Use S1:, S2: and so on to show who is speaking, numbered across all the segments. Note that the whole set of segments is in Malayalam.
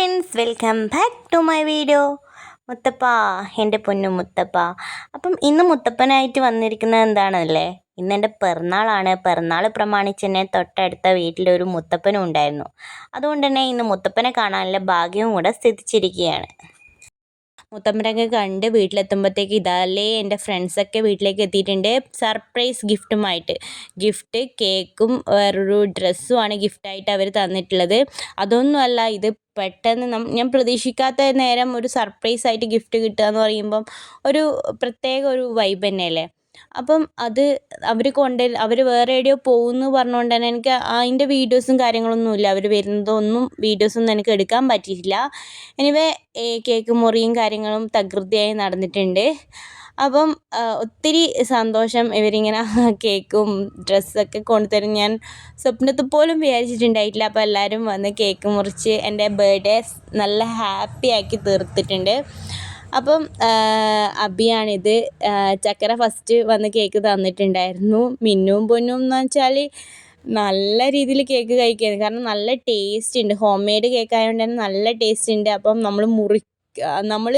S1: Friends welcome back to my video. മുത്തപ്പ എന്റെ പൊന്നു മുത്തപ്പ. അപ്പം ഇന്ന് മുത്തപ്പനായിട്ട് വന്നിരിക്കുന്നത് എന്താണല്ലേ? ഇന്ന് എന്റെ പിറന്നാളാണ്. പിറന്നാൾ പ്രമാണിച്ച് തന്നെ തൊട്ടടുത്ത വീട്ടിലൊരു മുത്തപ്പനും ഉണ്ടായിരുന്നു. അതുകൊണ്ട് തന്നെ ഇന്ന് മുത്തപ്പനെ കാണാനുള്ള ഭാഗ്യവും കൂടെ സ്ഥിതിച്ചിരിക്കുകയാണ് മുത്തമ്മനൊക്കെ കണ്ട് വീട്ടിലെത്തുമ്പോഴത്തേക്ക് ഇതല്ലേ എന്റെ ഫ്രണ്ട്സൊക്കെ വീട്ടിലേക്ക് എത്തിയിട്ടുണ്ട് സർപ്രൈസ് ഗിഫ്റ്റുമായിട്ട്. ഗിഫ്റ്റ് കേക്കും വേറൊരു ഡ്രസ്സുമാണ് ഗിഫ്റ്റായിട്ട് അവർ തന്നിട്ടുള്ളത്. അതൊന്നുമല്ല ഇത് പെട്ടെന്ന് ഞാൻ പ്രതീക്ഷിക്കാത്ത നേരം ഒരു സർപ്രൈസ് ആയിട്ട് ഗിഫ്റ്റ് കിട്ടുക എന്ന് പറയുമ്പം ഒരു പ്രത്യേക ഒരു വൈബ് തന്നെയല്ലേ? അപ്പം അത് അവർ കൊണ്ട് അവർ വേറെ എവിടെയോ പോകുന്നു പറഞ്ഞുകൊണ്ട് തന്നെ എനിക്ക് അതിന്റെ വീഡിയോസും കാര്യങ്ങളൊന്നും ഇല്ല. അവർ വരുന്നതൊന്നും വീഡിയോസൊന്നും എനിക്ക് എടുക്കാൻ പറ്റിയിട്ടില്ല. എനിവേ കേക്ക് മുറിയും കാര്യങ്ങളും തകൃതിയായി നടന്നിട്ടുണ്ട്. അപ്പം ഒത്തിരി സന്തോഷം ഇവരിങ്ങനെ കേക്കും ഡ്രസ്സൊക്കെ കൊണ്ടുതരും ഞാൻ സ്വപ്നത്തിൽ പോലും വിചാരിച്ചിട്ടുണ്ടായിട്ടില്ല. അപ്പോൾ എല്ലാവരും വന്ന് കേക്ക് മുറിച്ച് എന്റെ ബർത്ത്ഡേ നല്ല ഹാപ്പി ആക്കി തീർത്തിട്ടുണ്ട്. അപ്പം അബിയാണിത് ചക്കര ഫസ്റ്റ് വന്ന് കേക്ക് തന്നിട്ടുണ്ടായിരുന്നു. മിന്നും പൊന്നും എന്ന് വെച്ചാൽ നല്ല രീതിയിൽ കേക്ക് കഴിക്കുന്നത് കാരണം നല്ല ടേസ്റ്റ് ഉണ്ട്. ഹോം മെയ്ഡ് കേക്ക് ആയതുകൊണ്ട് തന്നെ നല്ല ടേസ്റ്റ് ഉണ്ട്. അപ്പം നമ്മൾ മുറി നമ്മൾ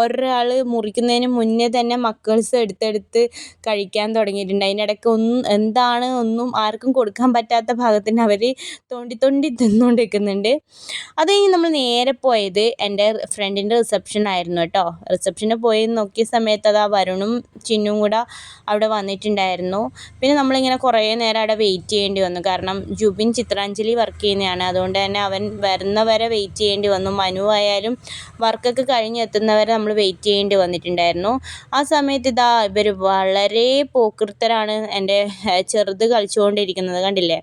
S1: ഒരാൾ മുറിക്കുന്നതിന് മുന്നേ തന്നെ മക്കൾസ് എടുത്തെടുത്ത് കഴിക്കാൻ തുടങ്ങിയിട്ടുണ്ട്. അതിനിടയ്ക്ക് ഒന്നും എന്താണ് ഒന്നും ആർക്കും കൊടുക്കാൻ പറ്റാത്ത ഭാഗത്തിന് അവർ തോണ്ടി തോണ്ടി തിന്നുകൊണ്ടിരിക്കുന്നുണ്ട്. അത് കഴിഞ്ഞ് നമ്മൾ നേരെ പോയത് എന്റെ ഫ്രണ്ടിന്റെ റിസപ്ഷൻ ആയിരുന്നു കേട്ടോ. റിസപ്ഷന് പോയി നോക്കിയ സമയത്ത് അത് ആ വരുണും ചിന്നും കൂടെ അവിടെ വന്നിട്ടുണ്ടായിരുന്നു. പിന്നെ നമ്മളിങ്ങനെ കുറേ നേരം അവിടെ വെയിറ്റ് ചെയ്യേണ്ടി വന്നു. കാരണം ജുബിൻ ചിത്രാഞ്ജലി വർക്ക് ചെയ്യുന്നതാണ്. അതുകൊണ്ട് തന്നെ അവൻ വരുന്നവരെ വെയിറ്റ് ചെയ്യേണ്ടി വന്നു. മനു ആയാലും വർക്കൊക്കെ കഴിഞ്ഞെത്തുന്ന എത്തുന്നവരെ നമ്മൾ വെയിറ്റ് ചെയ്യേണ്ടി വന്നിട്ടുണ്ടായിരുന്നു. ആ സമയത്ത് ഇതാ ഇവർ വളരെ പോക്കൃത്തരാണ് എന്റെ ചെറുത് കളിച്ചുകൊണ്ടിരിക്കുന്നത് കണ്ടില്ലേ?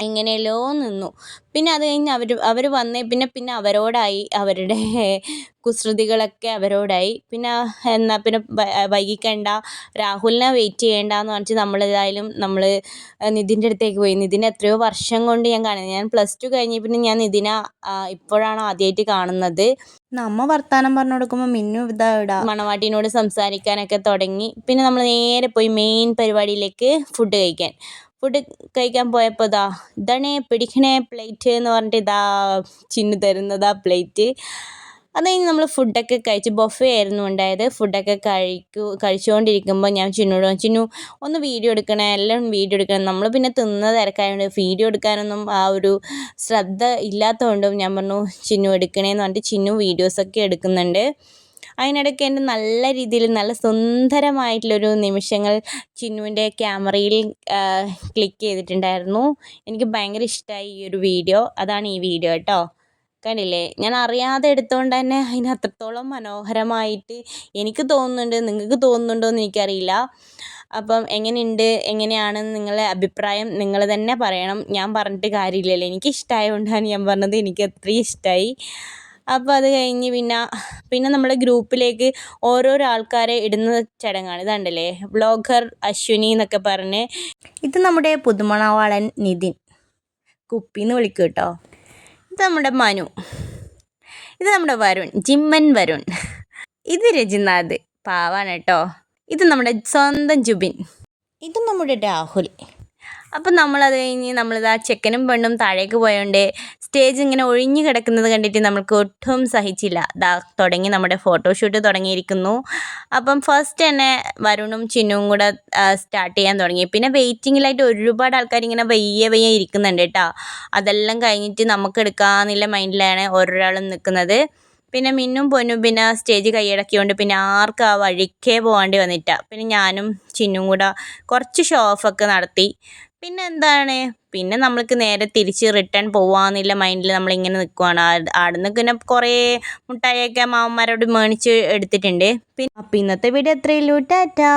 S1: എങ്ങനെയല്ലോ നിന്നു. പിന്നെ അത് കഴിഞ്ഞ് അവർ അവർ വന്നേ. പിന്നെ പിന്നെ അവരോടായി. അവരുടെ കുസൃതികളൊക്കെ അവരോടായി. പിന്നെ എന്നാൽ പിന്നെ വൈകിക്കണ്ട. രാഹുലിനെ വെയിറ്റ് ചെയ്യേണ്ട എന്ന് പറഞ്ഞിട്ട് നമ്മൾ ഏതായാലും നമ്മൾ നിതിന്റെ അടുത്തേക്ക് പോയി. നിതിൻ എത്രയോ വർഷം കൊണ്ട് ഞാൻ കാണുന്നത് ഞാൻ പ്ലസ് ടു കഴിഞ്ഞ് പിന്നെ ഞാൻ നിതിനെ ഇപ്പോഴാണ് ആദ്യമായിട്ട് കാണുന്നത്. നമ്മ വർത്താനം പറഞ്ഞു കൊടുക്കുമ്പോൾ മിന്നു ഇതാ ഇടാ. മണവാട്ടിനോട് സംസാരിക്കാനൊക്കെ തുടങ്ങി. പിന്നെ നമ്മൾ നേരെ പോയി മെയിൻ പരിപാടിയിലേക്ക് ഫുഡ് കഴിക്കാൻ. ഫുഡ് കഴിക്കാൻ പോയപ്പോൾ ഇതാ ഇതാണ് പിടിക്കണേ പ്ലേറ്റ് എന്ന് പറഞ്ഞിട്ട് ഇതാ ചിന്നു തരുന്നതാ പ്ലേറ്റ് അത് കഴിഞ്ഞ് നമ്മൾ ഫുഡൊക്കെ കഴിച്ച് ബൊഫേ ആയിരുന്നു ഉണ്ടായത്. ഫുഡൊക്കെ കഴിക്കു കഴിച്ചുകൊണ്ടിരിക്കുമ്പോൾ ഞാൻ ചിന്നോട് ചിന്നു ഒന്ന് വീഡിയോ എടുക്കണേ എല്ലാം വീഡിയോ എടുക്കണം. നമ്മൾ പിന്നെ തിന്ന തിരക്കായതുകൊണ്ട് വീഡിയോ എടുക്കാനൊന്നും ആ ഒരു ശ്രദ്ധ ഇല്ലാത്തതുകൊണ്ടും ഞാൻ പറഞ്ഞു ചിന്നു എടുക്കണേന്ന് പറഞ്ഞിട്ട് ചിന്നു വീഡിയോസൊക്കെ എടുക്കുന്നുണ്ട്. അതിനിടയ്ക്ക് എന്റെ നല്ല രീതിയിൽ നല്ല സുന്ദരമായിട്ടുള്ളൊരു നിമിഷങ്ങൾ ചിന്നുവിന്റെ ക്യാമറയിൽ ക്ലിക്ക് ചെയ്തിട്ടുണ്ടായിരുന്നു. എനിക്ക് ഭയങ്കര ഇഷ്ടമായി ഈ ഒരു വീഡിയോ. അതാണ് ഈ വീഡിയോ കേട്ടോ. കണ്ടില്ലേ? ഞാൻ അറിയാതെ എടുത്തുകൊണ്ട് തന്നെ അതിന് അത്രത്തോളം മനോഹരമായിട്ട് എനിക്ക് തോന്നുന്നുണ്ട് നിങ്ങൾക്ക് തോന്നുന്നുണ്ടോ എന്ന് എനിക്കറിയില്ല. അപ്പം എങ്ങനെയുണ്ട്? എങ്ങനെയാണെന്ന് നിങ്ങളെ അഭിപ്രായം? നിങ്ങൾ തന്നെ പറയണം. ഞാൻ പറഞ്ഞിട്ട് കാര്യമില്ലല്ലോ. എനിക്ക് ഇഷ്ടമായതുകൊണ്ടാണ് ഞാൻ പറഞ്ഞത്. എനിക്ക് അത്രയും ഇഷ്ടമായി അപ്പോൾ അത് കഴിഞ്ഞ് പിന്നെ പിന്നെ നമ്മുടെ ഗ്രൂപ്പിലേക്ക് ഓരോരോ ആൾക്കാരെ ഇടുന്ന ചടങ്ങാണ്. ഇതാണ്ടല്ലേ? ബ്ലോഗർ അശ്വിനി എന്നൊക്കെ പറഞ്ഞ് ഇത് നമ്മുടെ പുതുമണവാളൻ നിതിൻ. കുപ്പിന്ന് വിളിക്കും കേട്ടോ ഇത് നമ്മുടെ മനു. ഇത് നമ്മുടെ വരുൺ. ജിമ്മൻ വരുൺ. ഇത് രജിനാഥ്. പാവാണ് കേട്ടോ ഇത് നമ്മുടെ സ്വന്തം ജുബിൻ. ഇത് നമ്മുടെ രാഹുൽ. അപ്പം നമ്മളത് കഴിഞ്ഞ് നമ്മളിതാ ചെക്കനും പെണ്ണും താഴേക്ക് പോയോണ്ട് സ്റ്റേജ് ഇങ്ങനെ ഒഴിഞ്ഞു കിടക്കുന്നത് കണ്ടിട്ട് നമ്മൾക്ക് ഒട്ടും സഹിച്ചില്ല. ദാ തുടങ്ങി നമ്മുടെ ഫോട്ടോഷൂട്ട് തുടങ്ങിയിരിക്കുന്നു. അപ്പം ഫസ്റ്റ് തന്നെ വരുണും ചിന്നുവും കൂടെ സ്റ്റാർട്ട് ചെയ്യാൻ തുടങ്ങി. പിന്നെ വെയിറ്റിങ്ങിലായിട്ട് ഒരുപാട് ആൾക്കാർ ഇങ്ങനെ വയ്യ വയ്യ ഇരിക്കുന്നുണ്ട് കേട്ടോ അതെല്ലാം കഴിഞ്ഞിട്ട് നമുക്ക് എടുക്കാമെന്നുള്ള മൈൻഡിലാണ് ഓരോരാളും നിൽക്കുന്നത് പിന്നെ മിന്നും പൊന്നും പിന്നെ സ്റ്റേജ് കൈയടക്കിയോണ്ട് പിന്നെ ആർക്കും ആ വഴിക്കേ പോകാണ്ടി വന്നിട്ട. പിന്നെ ഞാനും ചിന്നും കൂടെ കുറച്ച് ഷോ ഓഫൊക്കെ നടത്തി. പിന്നെ എന്താണ്? പിന്നെ നമ്മൾക്ക് നേരെ തിരിച്ച് റിട്ടേൺ പോവാന്നുള്ള മൈൻഡിൽ നമ്മളിങ്ങനെ നിൽക്കുവാണ് ആടുന്ന് പിന്നെ കുറേ മുട്ടായിയൊക്കെ മാമന്മാരോട് മേണിച്ച് എടുത്തിട്ടുണ്ട്. പിന്നെ അപ്പം ഇന്നത്തെ വീഡിയോ എത്രയുള്ളൂ ടാറ്റാ.